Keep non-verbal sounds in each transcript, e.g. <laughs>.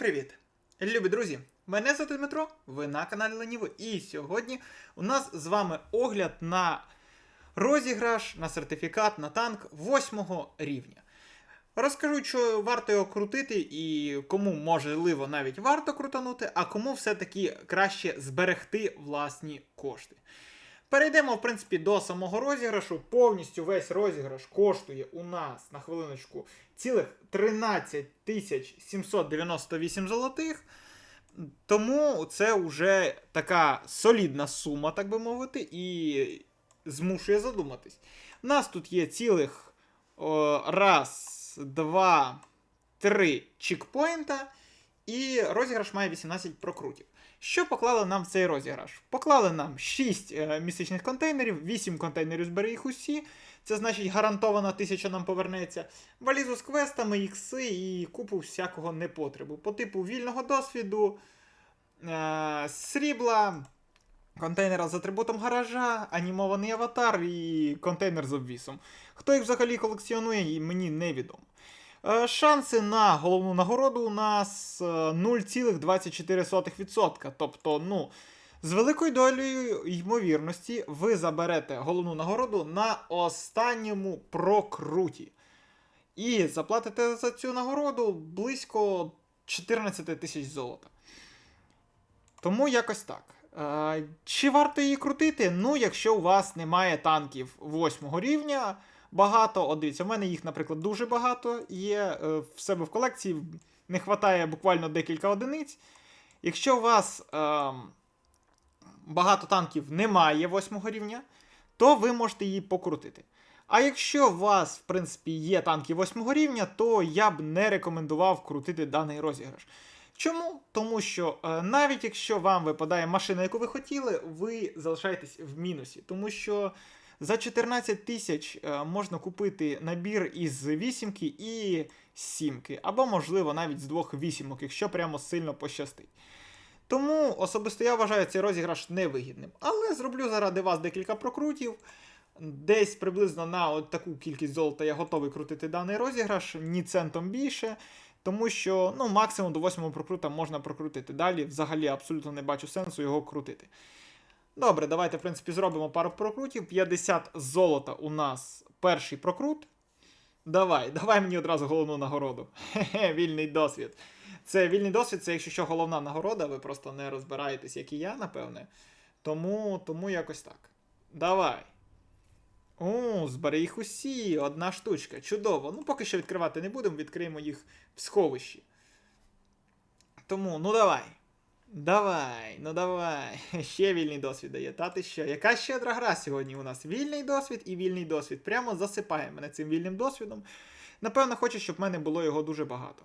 привіт! Любі друзі! Мене звати Дмитро, ви на каналі Леніво. І сьогодні у нас з вами огляд на розіграш, на сертифікат на танк 8 рівня. Розкажу, що варто його крутити і кому можливо навіть варто крутанути, а кому все-таки краще зберегти власні кошти. Перейдемо, в принципі, до самого розіграшу. Повністю весь розіграш коштує у нас на хвилиночку цілих 13 тисяч 798 золотих. Тому це вже така солідна сума, так би мовити, і змушує задуматись. У нас тут є цілих о, раз, два, три чекпоінта, і розіграш має 18 прокрутів. Що поклали нам в цей розіграш? Поклали нам 6 е, місячних контейнерів, 8 контейнерів збери їх усі. Це значить гарантовано 1000 нам повернеться. Валізу з квестами, ікси і купу всякого непотребу. По типу вільного досвіду, е- срібла, контейнера з атрибутом гаража, анімований аватар і контейнер з обвісом. Хто їх взагалі колекціонує, мені невідомо. Е, Шанси на головну нагороду у нас е, 0,24%. Тобто, ну, з великою долею ймовірності ви заберете головну нагороду на останньому прокруті. І заплатите за цю нагороду близько 14 тисяч золота. Тому якось так. Е, Чи варто її крутити? Ну, якщо у вас немає танків 8 рівня, багато. От дивіться, в мене їх, наприклад, дуже багато є. е, В себе в колекції не вистачає буквально декілька одиниць. Якщо у вас е, багато танків немає 8 рівня, то ви можете її покрутити. А якщо у вас, в принципі, є танки 8 рівня, то я б не рекомендував крутити даний розіграш. Чому? Тому що е, навіть якщо вам випадає машина, яку ви хотіли, ви залишаєтесь в мінусі. Тому що за 14 тисяч е, можна купити набір із вісімки і сімки, або, можливо, навіть з двох вісімок, якщо прямо сильно пощастить. Тому особисто я вважаю цей розіграш невигідним. Але зроблю заради вас декілька прокрутів. Десь приблизно на от таку кількість золота я готовий крутити даний розіграш, ні центом більше. Тому що ну, максимум до 8 прокрута можна прокрутити. Далі взагалі абсолютно не бачу сенсу його крутити. Добре, давайте, в принципі, зробимо пару прокрутів. 50 золота у нас перший прокрут. Давай, <laughs> давай мені одразу головну нагороду. Хе-хе, вільний досвід. Це вільний досвід, це якщо що головна нагорода, ви просто не розбираєтесь, як і я, напевне. Тому, тому якось так. Давай. О, збери їх усі, одна штучка. Чудово. Ну, поки що відкривати не будемо, відкриємо їх в сховищі. Тому, ну давай. Давай, ну давай. <laughs> Ще вільний досвід дає. Та ти що? Яка щедра гра сьогодні у нас? Вільний досвід і вільний досвід. Прямо засипає мене цим вільним досвідом. Напевно, хоче, щоб в мене було його дуже багато.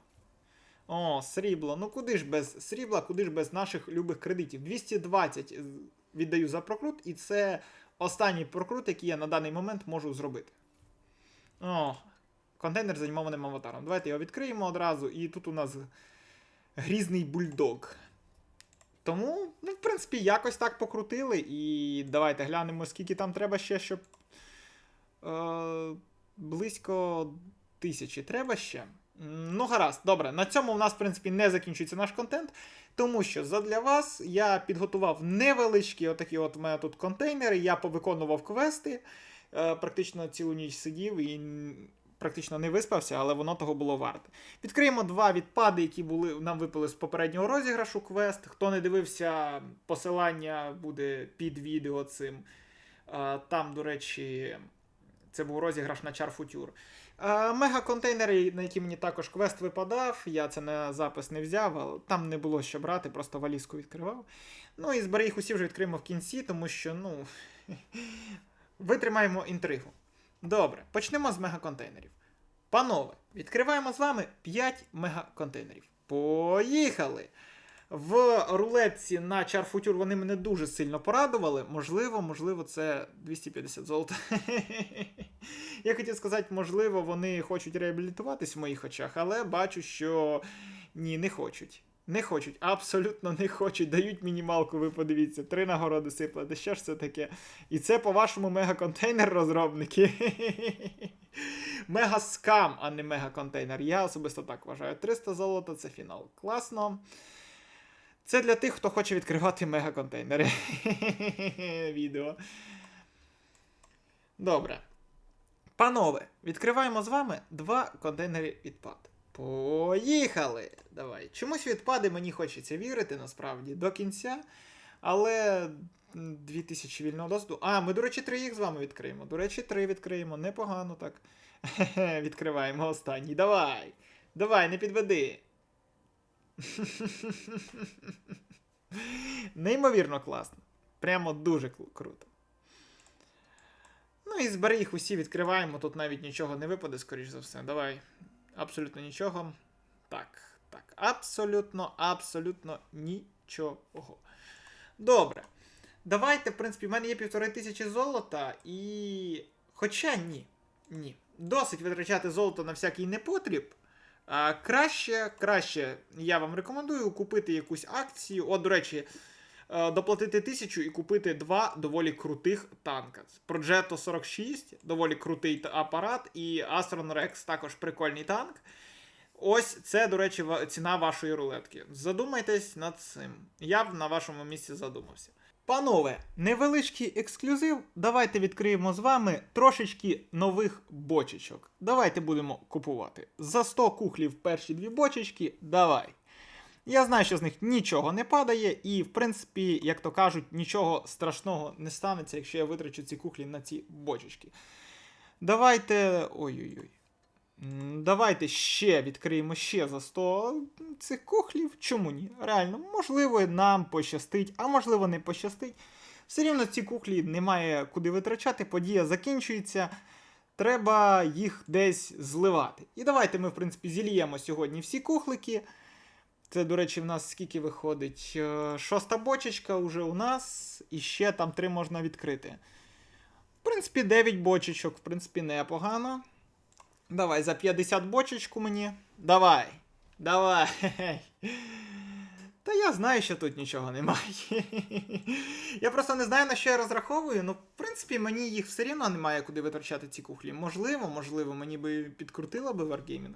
О, срібло. Ну куди ж без срібла, куди ж без наших любих кредитів? 220 віддаю за прокрут, і це останній прокрут, який я на даний момент можу зробити. О, контейнер з анімованим аватаром. Давайте його відкриємо одразу. І тут у нас грізний бульдог. Тому, ну, в принципі, якось так покрутили. І давайте глянемо, скільки там треба ще, щоб. Е, близько тисячі треба ще. Ну, гаразд, добре. На цьому в нас, в принципі, не закінчується наш контент, тому що задля вас я підготував невеличкі отакі от у мене тут контейнери, я повиконував квести, е, практично цілу ніч сидів і практично не виспався, але воно того було варте. Відкриємо два відпади, які були нам випали з попереднього розіграшу квест. Хто не дивився, посилання буде під відео цим. Е, Там, до речі, це був розіграш на Char Future. Е, Мега-контейнери, на які мені також квест випадав, я це на запис не взяв, але там не було що брати, просто валізку відкривав. Ну і збери їх усі вже відкриємо в кінці, тому що, ну. <laughs> Витримаємо інтригу. Добре, почнемо з мегаконтейнерів. Панове, відкриваємо з вами 5 мегаконтейнерів. Поїхали! В рулетці на Future вони мене дуже сильно порадували. Можливо, можливо, це 250 золота. <laughs> Я хотів сказати, можливо, вони хочуть реабілітуватись в моїх очах, але бачу, що ні, не хочуть. Не хочуть, абсолютно не хочуть. Дають мінімалку, ви подивіться, три нагороди сиплете. Що ж це таке? І це, по-вашому, мегаконтейнер розробники. <laughs> мегаскам, а не мегаконтейнер. Я особисто так вважаю. 300 золота це фінал. Класно. Це для тих, хто хоче відкривати мегаконтейнери. <laughs> Відео. Добре. Панове, відкриваємо з вами два контейнери відпад. Поїхали! Давай. Чомусь відпади мені хочеться вірити насправді до кінця. Але 2000 вільного досвіду. А, ми, до речі, три їх з вами відкриємо. До речі, три відкриємо. Непогано так. <laughs> Відкриваємо останній. Давай. Давай, не підведи. <laughs> Неймовірно класно. Прямо дуже круто. Ну і збери їх усі відкриваємо. Тут навіть нічого не випаде, скоріш за все. Давай. Абсолютно нічого. Так, так. Абсолютно, абсолютно нічого. Добре. Давайте, в принципі, в мене є півтори тисячі золота і. Хоча ні. Ні. Досить витрачати золото на всякий непотріб. А, краще, краще, я вам рекомендую купити якусь акцію. От, до речі, доплатити тисячу і купити два доволі крутих танка. Progetto 46, доволі крутий апарат, і Astron Rex також прикольний танк. Ось це, до речі, ціна вашої рулетки. Задумайтесь над цим. Я б на вашому місці задумався. Панове, невеличкий ексклюзив. Давайте відкриємо з вами трошечки нових бочечок. Давайте будемо купувати. За 100 кухлів перші дві бочечки. Давай. Я знаю, що з них нічого не падає, і, в принципі, як то кажуть, нічого страшного не станеться, якщо я витрачу ці кухлі на ці бочечки. Давайте. Ой-ой-ой. Давайте ще відкриємо ще за 100 цих кухлів. Чому ні? Реально, можливо, нам пощастить, а можливо, не пощастить. Все рівно ці кухлі немає куди витрачати, подія закінчується. Треба їх десь зливати. І давайте ми, в принципі, зільємо сьогодні всі кухлики. Це, до речі, в нас скільки виходить? Е, Шоста бочечка вже у нас, і ще там три можна відкрити. В принципі, 9 бочечок, в принципі, непогано. Давай за 50 бочечку мені. Давай. Давай. Та я знаю, що тут нічого немає. Я просто не знаю, на що я розраховую. Ну, в принципі, мені їх все рівно немає куди витрачати ці кухлі. Можливо, можливо, мені би підкрутила би Wargaming.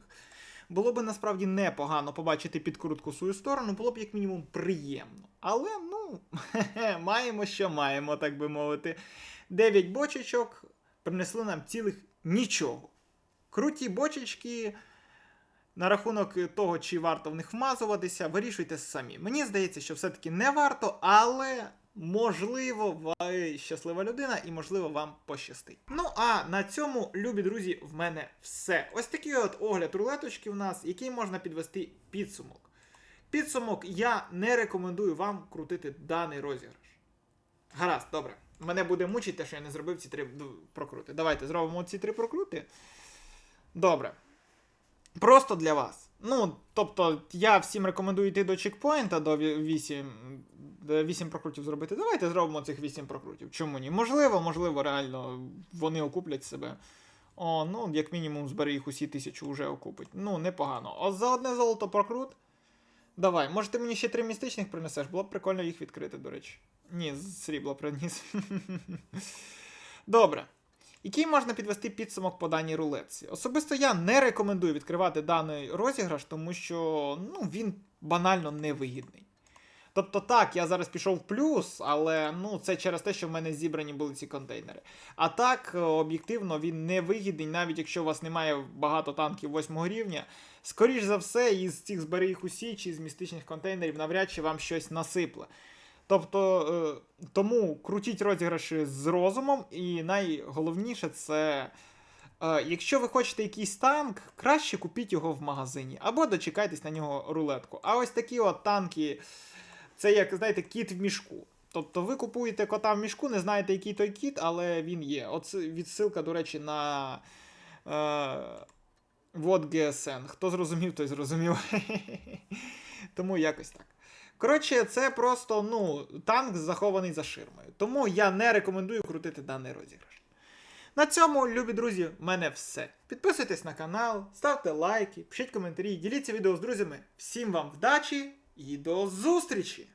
Було б насправді непогано побачити підкрутку свою сторону, було б як мінімум приємно. Але, ну, <laughs> маємо, що маємо, так би мовити. 9 бочечок принесли нам цілих нічого. Круті бочечки. На рахунок того, чи варто в них вмазуватися, вирішуйте самі. Мені здається, що все-таки не варто, але можливо, ви щаслива людина і можливо вам пощастить. Ну а на цьому, любі друзі, в мене все. Ось такий от огляд рулеточки в нас, який можна підвести підсумок. Підсумок я не рекомендую вам крутити даний розіграш. Гаразд, добре. Мене буде мучити, що я не зробив ці три прокрути. Давайте зробимо ці три прокрути. Добре. Просто для вас. Ну, тобто, я всім рекомендую йти до чекпоінта до 8, 8 прокрутів зробити. Давайте зробимо цих 8 прокрутів. Чому ні? Можливо, можливо, реально вони окуплять себе. О, ну, як мінімум, збери їх усі тисячу вже окупить. Ну, непогано. А за одне золото прокрут. Давай, може ти мені ще три містичних принесеш? Було б прикольно їх відкрити, до речі. Ні, з срібла приніс. <laughs> Добре. Який можна підвести підсумок по даній рулетці? Особисто я не рекомендую відкривати даний розіграш, тому що ну, він банально невигідний. Тобто, так, я зараз пішов в плюс, але ну, це через те, що в мене зібрані були ці контейнери. А так, е, об'єктивно, він не вигідний, навіть якщо у вас немає багато танків 8 рівня. Скоріш за все, із цих збери їх усі чи з містичних контейнерів навряд чи вам щось насипле. Тобто, е, тому крутіть розіграші з розумом, і найголовніше це. е, Якщо ви хочете якийсь танк, краще купіть його в магазині або дочекайтесь на нього рулетку. А ось такі от танки, це як, знаєте, кіт в мішку. Тобто ви купуєте кота в мішку, не знаєте, який той кіт, але він є. Оце відсилка, до речі, на е, вот GSN. Хто зрозумів, той зрозумів. <laughs> Тому якось так. Коротше, це просто ну, танк захований за ширмою. Тому я не рекомендую крутити даний розіграш. На цьому, любі друзі, в мене все. Підписуйтесь на канал, ставте лайки, пишіть коментарі, діліться відео з друзями. Всім вам вдачі і до зустрічі!